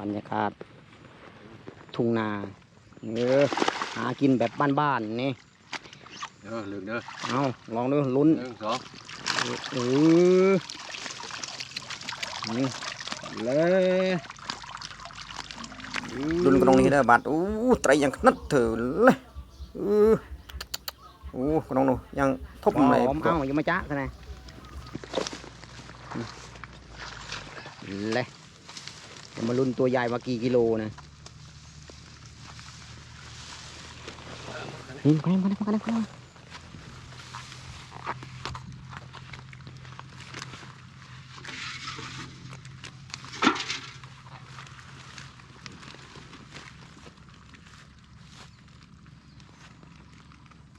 บรรยากาศ ทุ่งนาเออหากินแบบบ้านๆนี่เด้อลึกเด้อเอาลองดูลุ้นหนึ่งสองเออนี่เลยลุ้นกระดงนี้ได้อบาดอู้ไตรยังนัดเถอะเลยเออโอ้กระดงนู้ยังทบเลยเอ้ายังมาจ้าซะนะเลยเดี๋ยว มาลุ้นตัวใหญ่มากี่กิโลนะนี่มากันมากันมากันมากัน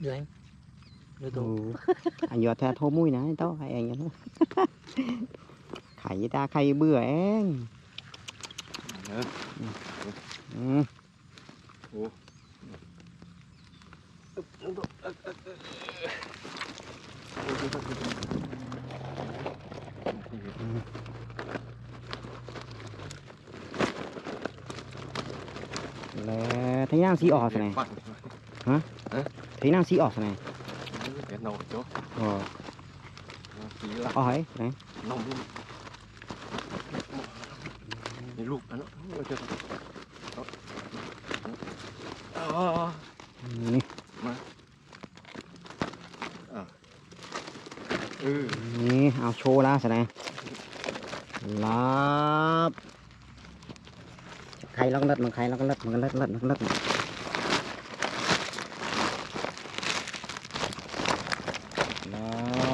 Đưa anh Đưa โอ้ tôi อันยอดแท้โทมุ้ยนะไอ้เต้าให้เองนะไข่ตาไข่เบื่อเอง เด้ออืมโอ้แล้วทะย่างสีออกสไงปัดทะย่างสีออกสไง cái nồi chỗ อ๋อ tí ตะ là อ้อยไหน nông luôn cái lục nó nó chưa ờ นี่ ừ นี่เอาโชว์แล้วสไงลับไข่ล็อกเล็ดมันไข่ล็อกเล็ดมันก็เล็ดเล็ดเล็ดเล็ดลั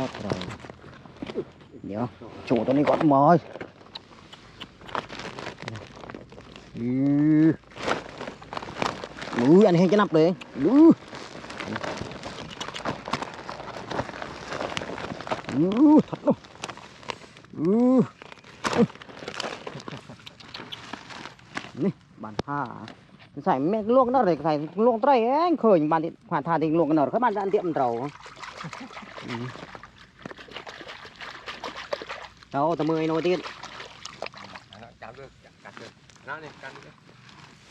บเราเดี๋ยวโชว์ตัวนี้ก่อนมอย อือมืออันนี้ให้จะนับเลยดูอือทัดลูกอือนี่บานผ้าใส่แม่ลวกนั่นเลยใส่ลวกไตรเองเคยบานที่ผ่านทางที่ลวกกันหน่อยเขาบานด้านเดียมเราเราตะมือไอ้โน ตี nó chạm được chạm cắt được nó này cắt được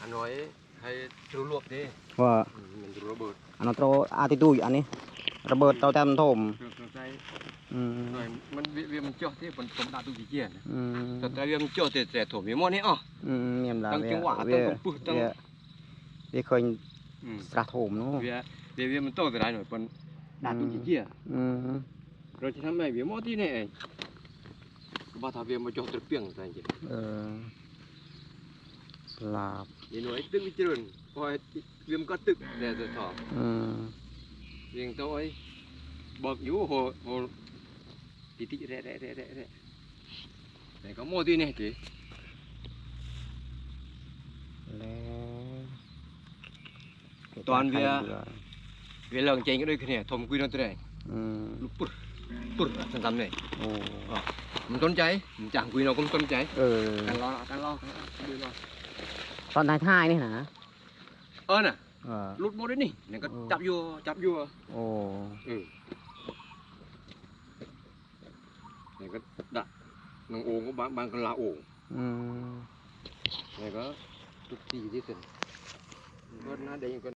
anh nói hay trừ luộc đi ว่า Ừ, mình trừ luộc bớt อันนั้นโตอาติตุยอันนี้ ระเบิดเตาแต้มโถม trừ trừ tay อืม rồi mình vì vì mình cho thế còn cũng đã tu gì kia อืม trừ tay vì mình cho thì sẽ thổi miếng món ấy à อืมเมียมลา tăng เวีย chứng hỏa เวีย tăng công phu เวี tăng ยเวียเคย ừ. สระโถมเนาะ vì vì vì mình to từ đây rồi còn đã tu gì kia อืม rồi thì thằng này vì món tí này ba thằng vì mà cho từ pieng này chứ เออสลา vì thì nói tức cái chuyện coi viêm có tức để rồi thọ riêng tôi bậc yếu hồ hồ. Tí tí rẽ rẽ rẽ rẽ rẽ để có mua đi này kì toàn vì vì lần trên cái đôi cái này thùng quy nó tôi này. Lúc bút bút thành tâm này. Ờ, mình trốn cháy mình chẳng quy nó cũng trốn cháy. Càng lo càng lo càng lo. ตอนท้ายท้ายๆนี่นะ ơ nè เออ lút bút đấy nè này có Ừ. chắp vô chắp vô โอ้ ừ này có đặt nông ồn có bán bán con lá ồn อืม này có chút gì thế tình con nó đây con